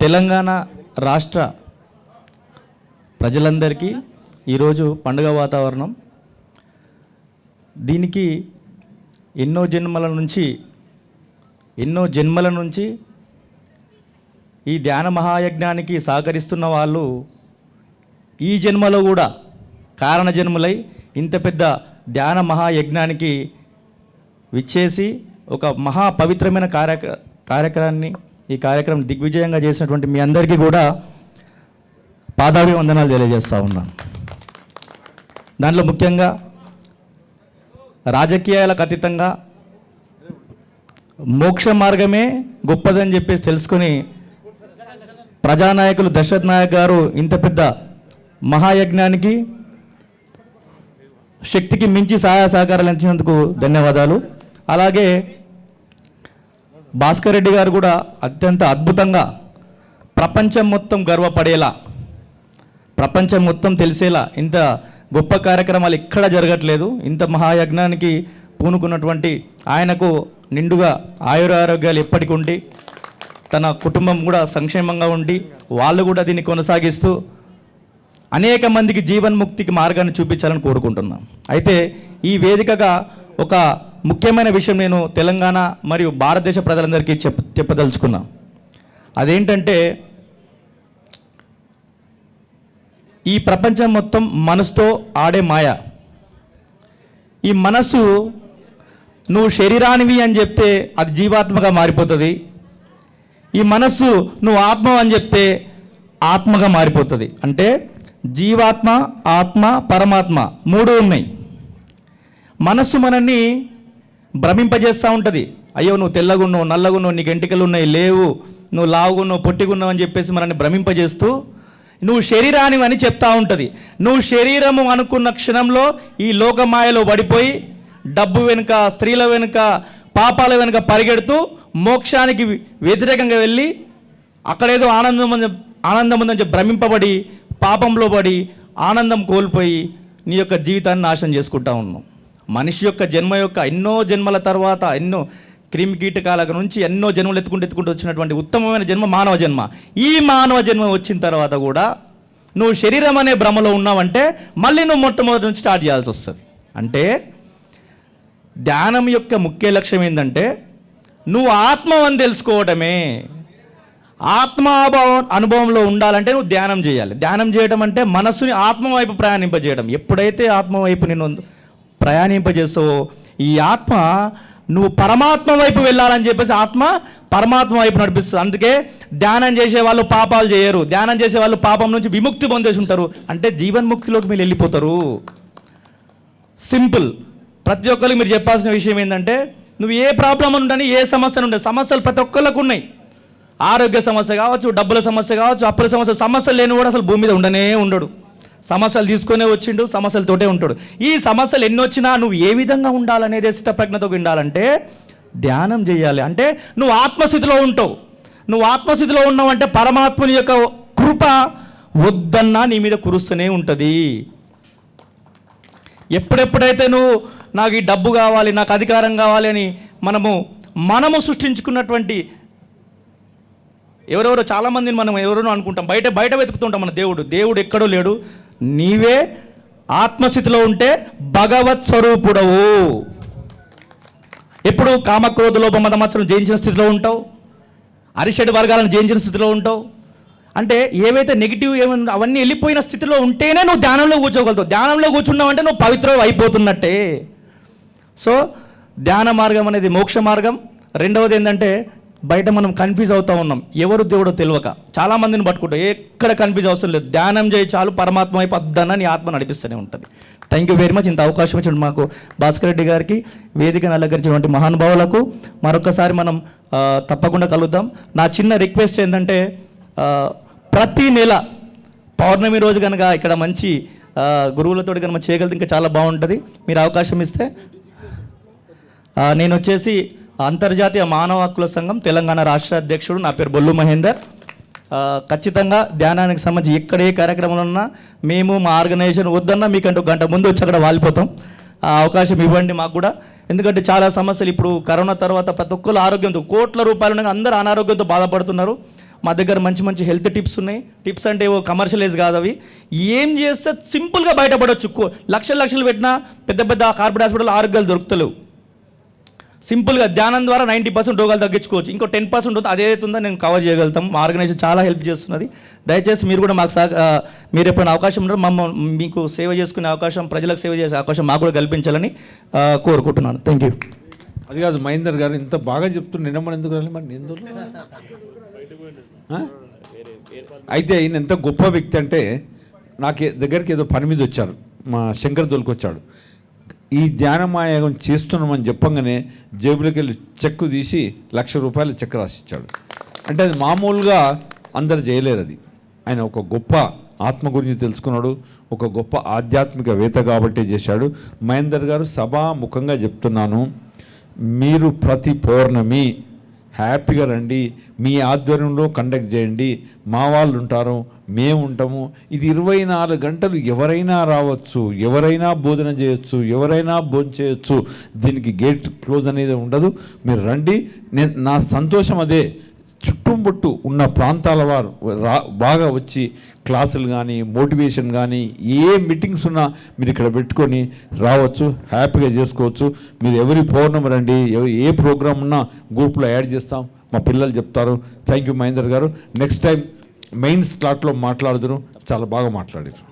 తెలంగాణ రాష్ట్ర ప్రజలందరికీ ఈరోజు పండుగ వాతావరణం. దీనికి ఎన్నో జన్మల నుంచి ఎన్నో జన్మల నుంచి ఈ ధ్యాన మహాయజ్ఞానికి సహకరిస్తున్న వాళ్ళు ఈ జన్మలో కూడా కారణ జన్మలై ఇంత పెద్ద ధ్యాన మహాయజ్ఞానికి విచ్చేసి ఒక మహా పవిత్రమైన కార్య కార్యక్రమాన్ని ఈ కార్యక్రమం దిగ్విజయంగా చేసినటువంటి మీ అందరికీ కూడా పాదాభివందనాలు తెలియజేస్తూ ఉన్నాను దాంట్లో ముఖ్యంగా రాజకీయాలకు అతీతంగా మోక్ష మార్గమే గొప్పదని చెప్పేసి తెలుసుకొని ప్రజానాయకులు దశరథ్ నాయక్ గారు ఇంత పెద్ద మహాయజ్ఞానికి శక్తికి మించి సహాయ సహకారాలు అందించినందుకు ధన్యవాదాలు. అలాగే భాస్కర్ రెడ్డి గారు కూడా అత్యంత అద్భుతంగా ప్రపంచం మొత్తం గర్వపడేలా ప్రపంచం మొత్తం తెలిసేలా ఇంత గొప్ప కార్యక్రమాలు ఎక్కడ జరగట్లేదు. ఇంత మహాయజ్ఞానికి పూనుకున్నటువంటి ఆయనకు నిండుగా ఆయురారోగ్యాలు ఎప్పటికి ఉండి తన కుటుంబం కూడా సంక్షేమంగా ఉండి వాళ్ళు కూడా దీన్ని కొనసాగిస్తూ అనేక మందికి జీవన్ముక్తికి మార్గాన్ని చూపించాలని కోరుకుంటున్నాం. అయితే ఈ వేదికగా ఒక ముఖ్యమైన విషయం నేను తెలంగాణ మరియు భారతదేశ ప్రజలందరికీ చెప్ చెప్పదలుచుకున్నా. అదేంటంటే ఈ ప్రపంచం మొత్తం మనసుతో ఆడే మాయ. ఈ మనసు నువ్వు శరీరానివి అని చెప్తే అది జీవాత్మగా మారిపోతుంది. ఈ మనస్సు నువ్వు ఆత్మ అని చెప్తే ఆత్మగా మారిపోతుంది. అంటే జీవాత్మ ఆత్మ పరమాత్మ మూడు ఉన్నాయి. మనస్సు మనల్ని భ్రమింపజేస్తూ ఉంటుంది. అయ్యో నువ్వు తెల్లగున్నావు నల్లగున్నావు నీకు ఎంటికలు ఉన్నాయి లేవు నువ్వు లావుగున్నావు పొట్టిగున్నావు అని చెప్పేసి మనల్ని భ్రమింపజేస్తూ నువ్వు శరీరాని అని చెప్తా ఉంటుంది. నువ్వు శరీరము అనుకున్న క్షణంలో ఈ లోకమాయలో పడిపోయి డబ్బు వెనుక స్త్రీల వెనుక పాపాల వెనుక పరిగెడుతూ మోక్షానికి వ్యతిరేకంగా వెళ్ళి అక్కడేదో ఆనందం ఆనందం ఉందని చెప్పి భ్రమింపబడి పాపంలో పడి ఆనందం కోల్పోయి నీ యొక్క జీవితాన్ని నాశనం చేసుకుంటా ఉన్నావు మనిషి యొక్క జన్మ యొక్క ఎన్నో జన్మల తర్వాత ఎన్నో క్రిమి కీటకాల నుంచి ఎన్నో జన్మలు ఎత్తుకుంటూ ఎత్తుకుంటూ వచ్చినటువంటి ఉత్తమమైన జన్మ మానవ జన్మ. ఈ మానవ జన్మ వచ్చిన తర్వాత కూడా నువ్వు శరీరం అనే భ్రమలో ఉన్నావంటే మళ్ళీ నువ్వు మొట్టమొదటి నుంచి స్టార్ట్ చేయాల్సి వస్తుంది. అంటే ధ్యానం యొక్క ముఖ్య లక్ష్యం ఏంటంటే నువ్వు ఆత్మవని తెలుసుకోవటమే. తెలుసుకోవడమే ఆత్మాభావం అనుభవంలో ఉండాలంటే నువ్వు ధ్యానం చేయాలి. ధ్యానం చేయడం అంటే మనస్సుని ఆత్మ వైపు ప్రయాణింపజేయడం ఎప్పుడైతే ఆత్మ వైపు నేను ప్రయాణింపజేస్తావో ఈ ఆత్మ నువ్వు పరమాత్మ వైపు వెళ్ళాలని చెప్పేసి ఆత్మ పరమాత్మ వైపు నడిపిస్తుంది. అందుకే ధ్యానం చేసే వాళ్ళు పాపాలు చేయరు. ధ్యానం చేసే వాళ్ళు పాపం నుంచి విముక్తి పొందేసి ఉంటారు. అంటే జీవన్ముక్తిలోకి మీరు వెళ్ళిపోతారు. సింపుల్. ప్రతి ఒక్కరికి మీరు చెప్పాల్సిన విషయం ఏంటంటే నువ్వు ఏ ప్రాబ్లం ఉండని ఏ సమస్యలు ఉండే సమస్యలు ప్రతి ఒక్కళ్ళకు ఉన్నాయి. ఆరోగ్య సమస్య కావచ్చు డబ్బుల సమస్య కావచ్చు అప్పుల సమస్య సమస్యలు లేని కూడా అసలు భూమి మీద ఉండనే ఉండడు. సమస్యలు తీసుకునే వచ్చిండు సమస్యలతోటే ఉంటాడు. ఈ సమస్యలు ఎన్ని వచ్చినా నువ్వు ఏ విధంగా ఉండాలనేది స్థితప్రజ్ఞతో ఉండాలంటే ధ్యానం చేయాలి. అంటే నువ్వు ఆత్మస్థితిలో ఉంటావు. నువ్వు ఆత్మస్థితిలో ఉన్నావంటే పరమాత్ముని యొక్క కృప వద్దన్నా నీ మీద కురుస్తూనే ఉంటుంది. ఎప్పుడెప్పుడైతే నువ్వు నాకు ఈ డబ్బు కావాలి నాకు అధికారం కావాలి అని మనము మనము సృష్టించుకున్నటువంటి ఎవరెవరో చాలామందిని మనం ఎవరెవరో అనుకుంటాం. బయట బయట వెతుకుతుంటాం మన దేవుడు. దేవుడు ఎక్కడో లేడు. నీవే ఆత్మస్థితిలో ఉంటే భగవత్ స్వరూపుడవు. ఎప్పుడు కామక్రోధ లోప మతమత్సరం జయించిన స్థితిలో ఉంటావు? అరిషడ్ వర్గాలను జయించిన స్థితిలో ఉంటావు? అంటే ఏవైతే నెగిటివ్ ఏమైనా అవన్నీ వెళ్ళిపోయిన స్థితిలో ఉంటేనే నువ్వు ధ్యానంలో కూర్చోగలుగుతావు. ధ్యానంలో కూర్చున్నావు అంటే నువ్వు పవిత్రం అయిపోతున్నట్టే. సో ధ్యాన మార్గం అనేది మోక్ష మార్గం. రెండవది ఏంటంటే బయట మనం కన్ఫ్యూజ్ అవుతూ ఉన్నాం. ఎవరు దేవుడో తెలియక చాలా మందిని పట్టుకుంటాం. ఎక్కడ కన్ఫ్యూజ్ అవసరం లేదు. ధ్యానం చేయి చాలు పరమాత్మ వైపు నీ ఆత్మ నడిపిస్తూనే ఉంటుంది. థ్యాంక్ యూ వెరీ మచ్ ఇంత అవకాశం ఇచ్చిన మాకు భాస్కర్ రెడ్డి గారికి వేదికను అలంకరించినటువంటి మహానుభావులకు మరొకసారి మనం తప్పకుండా కలుద్దాం. నా చిన్న రిక్వెస్ట్ ఏంటంటే ప్రతి నెల పౌర్ణమి రోజు కనుక ఇక్కడ మంచి గురువులతో కనుక చేయగలిగితే ఇంకా చాలా బాగుంటుంది. మీరు అవకాశం ఇస్తే నేను వచ్చేసి అంతర్జాతీయ మానవ హక్కుల సంఘం తెలంగాణ రాష్ట్ర అధ్యక్షుడు నా పేరు బొల్లు మహేందర్. ఖచ్చితంగా ధ్యానానికి సంబంధించి ఎక్కడ ఏ కార్యక్రమంలో ఉన్నా మేము మా ఆర్గనైజేషన్ వద్దన్నా మీకంటే ఒక గంట ముందు వచ్చి అక్కడ వాలిపోతాం. ఆ అవకాశం ఇవ్వండి మాకు కూడా. ఎందుకంటే చాలా సమస్యలు ఇప్పుడు కరోనా తర్వాత ప్రతి ఒక్కరు ఆరోగ్యంతో కోట్ల రూపాయలు ఉండగా అందరూ అనారోగ్యంతో బాధపడుతున్నారు. మా దగ్గర మంచి మంచి హెల్త్ టిప్స్ ఉన్నాయి. టిప్స్ అంటే ఓ కమర్షియలైజ్ కాదు అవి. ఏం చేస్తే సింపుల్గా బయటపడవచ్చు లక్షలు లక్షలు పెట్టినా పెద్ద పెద్ద కార్పొరేట్ హాస్పిటల్ ఆరోగ్యాలు దొరుకుతలేవు. సింపుల్గా ధ్యానం ద్వారా నైంటీ పర్సెంట్ రోగాలు తగ్గించుకోవచ్చు. ఇంకో టెన్ పర్సెంట్ ఉంటుంది అదే ఉందో నేను కవర్ చేయగలుగుతాం. మా ఆర్గనైజేషన్ చాలా హెల్ప్ చేస్తున్నది. దయచేసి మీరు కూడా మాకు సహ మీరు ఎప్పుడైనా అవకాశం ఉండరు మమ్మల్ని మీకు సేవ చేసుకునే అవకాశం ప్రజలకు సేవ చేసే అవకాశం మాకు కూడా కల్పించాలని కోరుకుంటున్నాను. థ్యాంక్ యూ అది కాదు మహేందర్ గారు ఇంత బాగా చెప్తున్నా నిన్న మన ఎందుకు రాలి మరి? ఎందుకు అయితే ఈయన ఎంత గొప్ప వ్యక్తి అంటే నాకు దగ్గరికి ఏదో పని మీద వచ్చారు. మా శంకర్ దొలికి వచ్చాడు ఈ ధ్యానమాయాగం చేస్తున్నామని చెప్పంగానే జేబులోకి వెళ్ళి చెక్కు తీసి లక్ష రూపాయల చెక్ రాసిచ్చాడు. అంటే అది మామూలుగా అందరు చేయలేరు అది. ఆయన ఒక గొప్ప ఆత్మ గురించి తెలుసుకున్నాడు ఒక గొప్ప ఆధ్యాత్మికవేత్త కాబట్టి చేశాడు. మహేందర్ గారు సభాముఖంగా చెప్తున్నాను మీరు ప్రతి పౌర్ణమి హ్యాపీగా రండి మీ ఆధ్వర్యంలో కండక్ట్ చేయండి మా వాళ్ళు ఉంటారు మేము ఉంటాము. ఇది ఇరవై నాలుగు గంటలు ఎవరైనా రావచ్చు ఎవరైనా బోధన చేయొచ్చు ఎవరైనా భోజనం చేయొచ్చు. దీనికి గేట్ క్లోజ్ అనేది ఉండదు. మీరు రండి. నేను నా సంతోషం అదే. చుట్టుముట్టు ఉన్న ప్రాంతాల వారు రా బాగా వచ్చి క్లాసులు కానీ మోటివేషన్ కానీ ఏ మీటింగ్స్ ఉన్నా మీరు ఇక్కడ పెట్టుకొని రావచ్చు హ్యాపీగా చేసుకోవచ్చు. మీరు ఎవరి పౌర్ణం రండి ఏ ప్రోగ్రామ్ ఉన్నా గ్రూప్లో యాడ్ చేస్తాం. మా పిల్లలు చెప్తారు. Thank you Mahender garu. Next time main స్లాట్లో మాట్లాడుదురు. చాలా బాగా మాట్లాడారు.